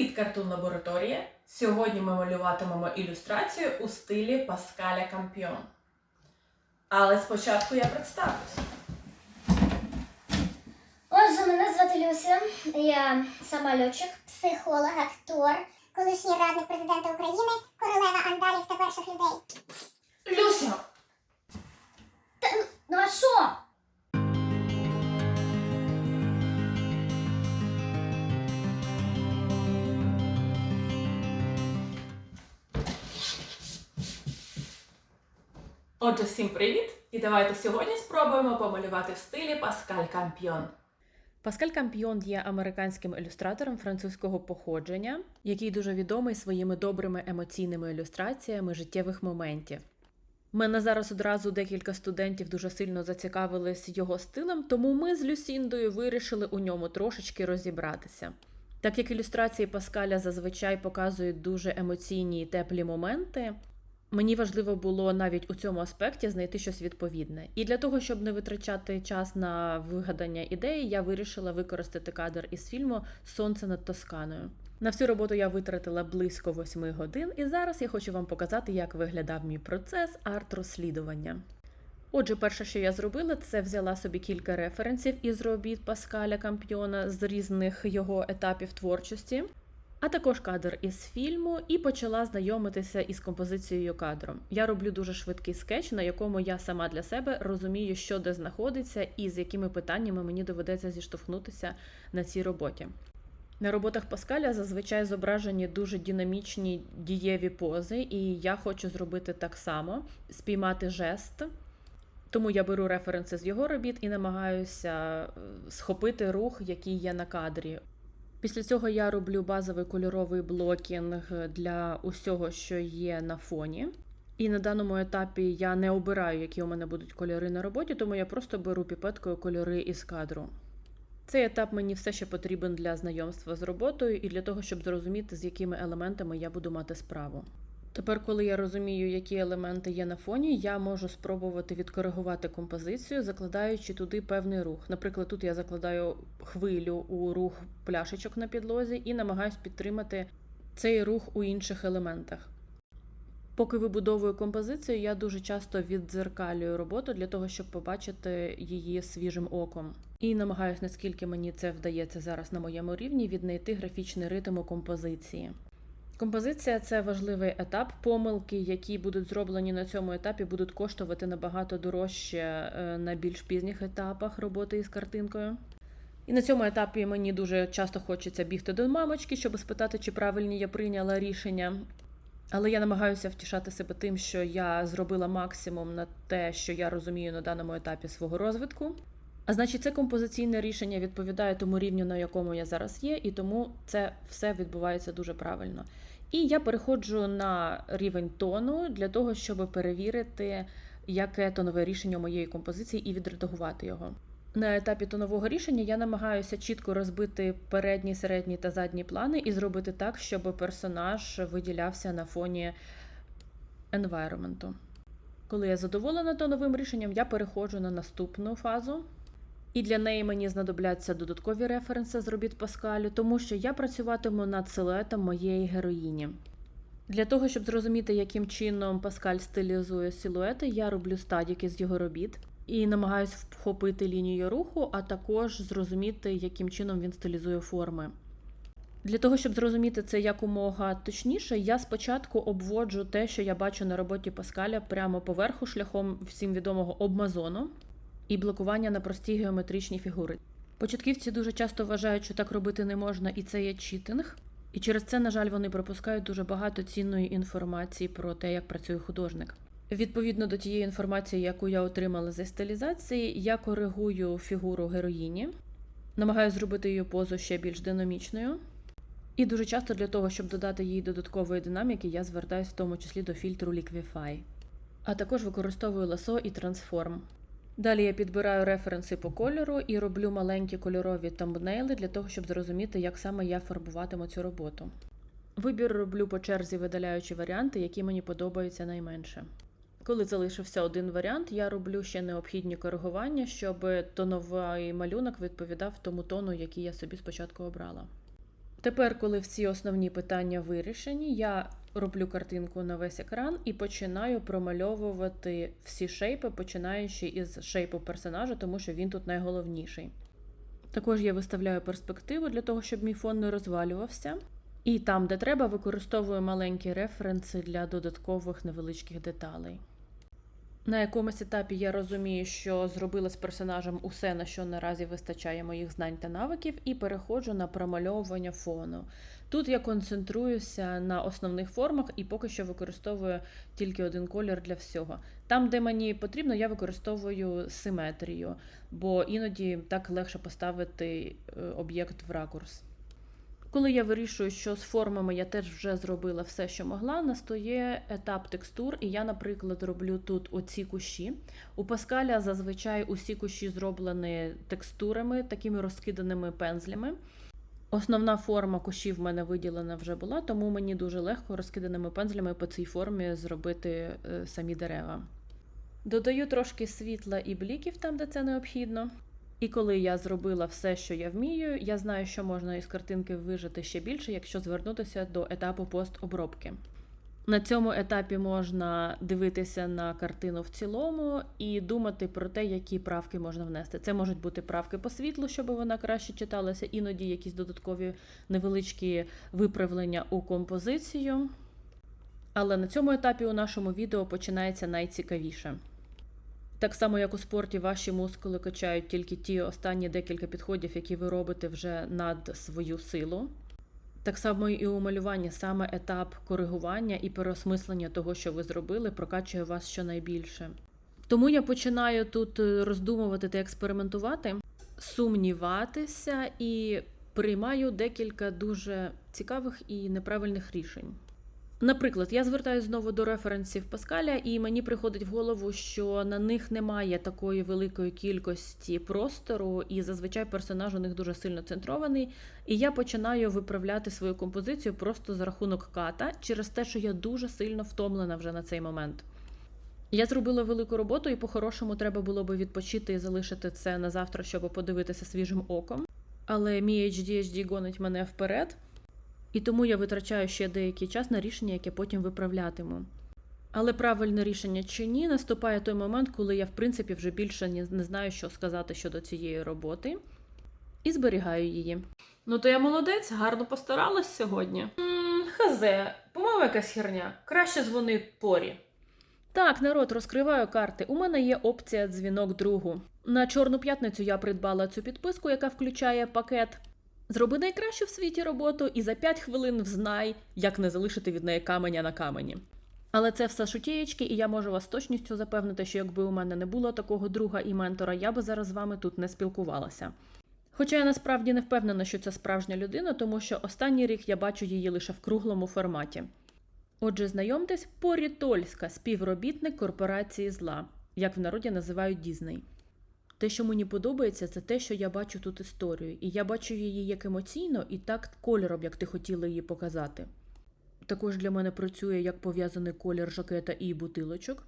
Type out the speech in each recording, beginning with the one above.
Привіт, картун лабораторія! Сьогодні ми малюватимемо ілюстрацію у стилі Паскаля Кампіон. Але спочатку я представлюсь. Отже, мене звати Люся, я сама льотчик, психолог, актор, колишній радник президента України, королева андалів та перших людей. Отже, всім привіт! І давайте сьогодні спробуємо помалювати в стилі Паскаль Кампіон. Паскаль Кампіон є американським ілюстратором французького походження, який дуже відомий своїми добрими емоційними ілюстраціями життєвих моментів. Мене зараз одразу декілька студентів дуже сильно зацікавились його стилем, тому ми з Люсіндою вирішили у ньому трошечки розібратися. Так як ілюстрації Паскаля зазвичай показують дуже емоційні і теплі моменти, Мені важливо було навіть у цьому аспекті знайти щось відповідне. І для того, щоб не витрачати час на вигадання ідеї, я вирішила використати кадр із фільму Сонце над Тосканою. На всю роботу я витратила близько восьми годин, і зараз я хочу вам показати, як виглядав мій процес арт-розслідування. Отже, перше, що я зробила, це взяла собі кілька референсів із робіт Паскаля Кампіона з різних його етапів творчості а також кадр із фільму, і почала знайомитися із композицією кадром. Я роблю дуже швидкий скетч, на якому я сама для себе розумію, що де знаходиться, і з якими питаннями мені доведеться зіштовхнутися на цій роботі. На роботах Паскаля зазвичай зображені дуже динамічні дієві пози, і я хочу зробити так само: спіймати жест. Тому я беру референси з його робіт і намагаюся е, схопити рух, який є на кадрі. Після цього я роблю базовий кольоровий блокінг для усього, що є на фоні. І на даному етапі я не обираю, які у мене будуть кольори на роботі, тому я просто беру піпеткою кольори із кадру. Цей етап мені все ще потрібен для знайомства з роботою і для того, щоб зрозуміти, з якими елементами я буду мати справу. Тепер, коли я розумію, які елементи є на фоні, я можу спробувати відкоригувати композицію, закладаючи туди певний рух. Наприклад, тут я закладаю хвилю у рух пляшечок на підлозі і намагаюсь підтримати цей рух у інших елементах. Поки вибудовую композицію, я дуже часто віддзеркалюю роботу для того, щоб побачити її свіжим оком. І намагаюся, наскільки мені це вдається зараз на моєму рівні, віднайти графічний ритм у композиції. Композиція це важливий етап. Помилки, які будуть зроблені на цьому етапі, будуть коштувати набагато дорожче е, на більш пізніх етапах роботи із картинкою. І на цьому етапі мені дуже часто хочеться бігти до мамочки, щоб спитати, чи правильні я прийняла рішення. Але я намагаюся втішати себе тим, що я зробила максимум на те, що я розумію на даному етапі свого розвитку. А значить, це композиційне рішення відповідає тому рівню, на якому я зараз є, і тому це все відбувається дуже правильно. І я переходжу на рівень тону для того, щоб перевірити, яке тонове рішення моєї композиції, і відредагувати його. На етапі тонового рішення я намагаюся чітко розбити передні, середні та задні плани і зробити так, щоб персонаж виділявся на фоні енвайроменту. Коли я задоволена тоновим рішенням, я переходжу на наступну фазу. І для неї мені знадобляться додаткові референси з робіт Паскалю, тому що я працюватиму над силуетом моєї героїні. Для того, щоб зрозуміти, яким чином Паскаль стилізує силуети, я роблю стадіки з його робіт і намагаюся вхопити лінію руху, а також зрозуміти, яким чином він стилізує форми. Для того, щоб зрозуміти це якомога точніше, я спочатку обводжу те, що я бачу на роботі Паскаля прямо поверху шляхом всім відомого обмазону і блокування на прості геометричні фігури. Початківці дуже часто вважають, що так робити не можна, і це є читинг. І через це, на жаль, вони пропускають дуже багато цінної інформації про те, як працює художник. Відповідно до тієї інформації, яку я отримала зі стилізації, я коригую фігуру героїні, намагаюся зробити її позу ще більш динамічною. І дуже часто для того, щоб додати їй додаткової динаміки, я звертаюся в тому числі до фільтру Liquify. А також використовую ласо і трансформ. Далі я підбираю референси по кольору і роблю маленькі кольорові тамбнейли для того, щоб зрозуміти, як саме я фарбуватиму цю роботу. Вибір роблю по черзі, видаляючи варіанти, які мені подобаються найменше. Коли залишився один варіант, я роблю ще необхідні коригування, щоб тоновий малюнок відповідав тому тону, який я собі спочатку обрала. Тепер, коли всі основні питання вирішені, я роблю картинку на весь екран і починаю промальовувати всі шейпи, починаючи із шейпу персонажа, тому що він тут найголовніший. Також я виставляю перспективу для того, щоб мій фон не розвалювався. І там, де треба, використовую маленькі референси для додаткових невеличких деталей. На якомусь етапі я розумію, що зробила з персонажем усе, на що наразі вистачає моїх знань та навиків, і переходжу на промальовування фону. Тут я концентруюся на основних формах і поки що використовую тільки один колір для всього. Там, де мені потрібно, я використовую симетрію, бо іноді так легше поставити е, об'єкт в ракурс. Коли я вирішую, що з формами я теж вже зробила все, що могла, настає етап текстур, і я, наприклад, роблю тут оці кущі. У Паскаля зазвичай усі кущі зроблені текстурами, такими розкиданими пензлями. Основна форма кущів в мене виділена вже була, тому мені дуже легко розкиданими пензлями по цій формі зробити е, самі дерева. Додаю трошки світла і бліків там, де це необхідно. І коли я зробила все, що я вмію, я знаю, що можна із картинки вижити ще більше, якщо звернутися до етапу постобробки. На цьому етапі можна дивитися на картину в цілому і думати про те, які правки можна внести. Це можуть бути правки по світлу, щоб вона краще читалася, іноді якісь додаткові невеличкі виправлення у композицію. Але на цьому етапі у нашому відео починається найцікавіше. Так само, як у спорті, ваші мускули качають тільки ті останні декілька підходів, які ви робите вже над свою силу. Так само і у малюванні саме етап коригування і переосмислення того, що ви зробили, прокачує вас щонайбільше. Тому я починаю тут е, роздумувати та експериментувати, сумніватися і приймаю декілька дуже цікавих і неправильних рішень. Наприклад, я звертаюся знову до референсів Паскаля, і мені приходить в голову, що на них немає такої великої кількості простору, і зазвичай персонаж у них дуже сильно центрований. І я починаю виправляти свою композицію просто за рахунок ката через те, що я дуже сильно втомлена вже на цей момент. Я зробила велику роботу, і по-хорошому треба було би відпочити і залишити це на завтра, щоб подивитися свіжим оком. Але мій HDHD гонить мене вперед. І тому я витрачаю ще деякий час на рішення, яке потім виправлятиму. Але правильне рішення чи ні, наступає той момент, коли я, в принципі, вже більше не знаю, що сказати щодо цієї роботи, і зберігаю її. Ну то я молодець, гарно постаралась сьогодні. Хазе, по-моєму, якась херня. Краще дзвони порі. Так, народ, розкриваю карти. У мене є опція дзвінок другу. На Чорну п'ятницю я придбала цю підписку, яка включає пакет. Зроби найкращу в світі роботу і за 5 хвилин взнай, як не залишити від неї каменя на камені. Але це все шутєєчки, і я можу вас точністю запевнити, що якби у мене не було такого друга і ментора, я би зараз з вами тут не спілкувалася. Хоча я насправді не впевнена, що це справжня людина, тому що останній рік я бачу її лише в круглому форматі. Отже, знайомтесь, Порі Тольська, співробітник корпорації зла, як в народі називають Дізней. Те, що мені подобається, це те, що я бачу тут історію, і я бачу її як емоційно і так кольором, як ти хотіла її показати. Також для мене працює як пов'язаний колір жакета і бутилочок.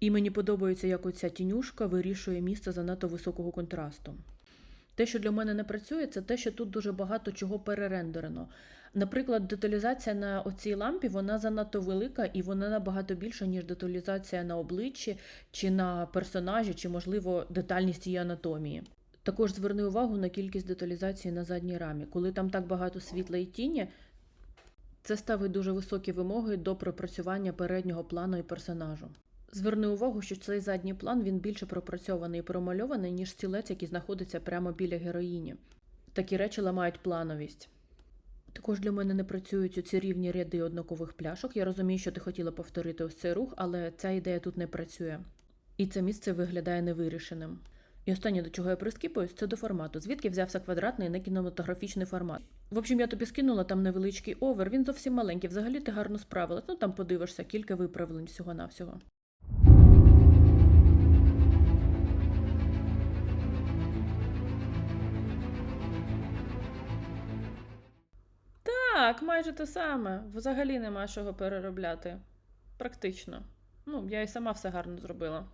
І мені подобається, як оця тінюшка вирішує місце занадто високого контрасту. Те, що для мене не працює, це те, що тут дуже багато чого перерендерено. Наприклад, деталізація на оцій лампі вона занадто велика і вона набагато більша, ніж деталізація на обличчі чи на персонажі, чи, можливо, детальність її анатомії. Також зверни увагу на кількість деталізації на задній рамі. Коли там так багато світла і тіні, це ставить дуже високі вимоги до пропрацювання переднього плану і персонажу. Зверни увагу, що цей задній план він більше пропрацьований і промальований, ніж стілець, який знаходиться прямо біля героїні. Такі речі ламають плановість. Також для мене не працюють ці рівні ряди однакових пляшок. Я розумію, що ти хотіла повторити ось цей рух, але ця ідея тут не працює. І це місце виглядає невирішеним. І останнє, до чого я прискіпуюсь, це до формату. Звідки взявся квадратний не кінематографічний формат. В общем, я тобі скинула там невеличкий овер, він зовсім маленький. Взагалі ти гарно справилась. Ну там подивишся, кілька виправлень всього-навсього. Так, майже те саме. Взагалі нема чого переробляти. Практично. Ну, я і сама все гарно зробила.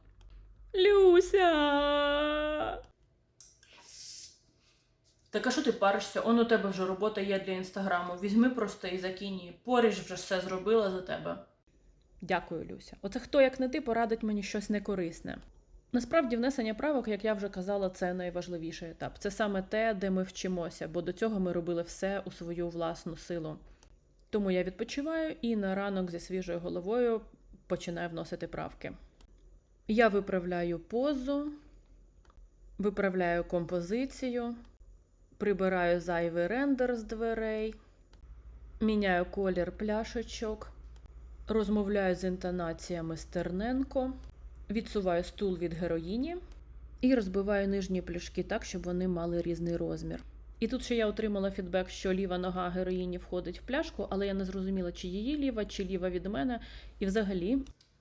Люся! Так а що ти паришся? Он у тебе вже робота є для інстаграму. Візьми просто і закинь її. Поріж вже все зробила за тебе. Дякую, Люся. Оце хто, як не ти, порадить мені щось некорисне. Насправді, внесення правок, як я вже казала, це найважливіший етап. Це саме те, де ми вчимося, бо до цього ми робили все у свою власну силу. Тому я відпочиваю і на ранок зі свіжою головою починаю вносити правки. Я виправляю позу, виправляю композицію, прибираю зайвий рендер з дверей, міняю колір пляшечок, розмовляю з інтонаціями Стерненко, відсуваю стул від героїні і розбиваю нижні пляшки так, щоб вони мали різний розмір. І тут ще я отримала фідбек, що ліва нога героїні входить в пляшку, але я не зрозуміла, чи її ліва, чи ліва від мене. І взагалі.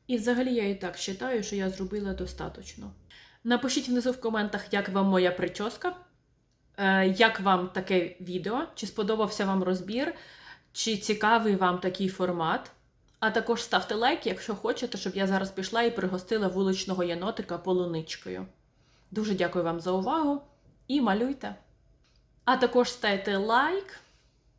І взагалі я і так вважаю, що я зробила достатньо. Напишіть внизу в коментах, як вам моя прическа, е, як вам таке відео, чи сподобався вам розбір, чи цікавий вам такий формат. А також ставте лайк, якщо хочете, щоб я зараз пішла і пригостила вуличного єнотика полуничкою. Дуже дякую вам за увагу і малюйте. А також ставте лайк,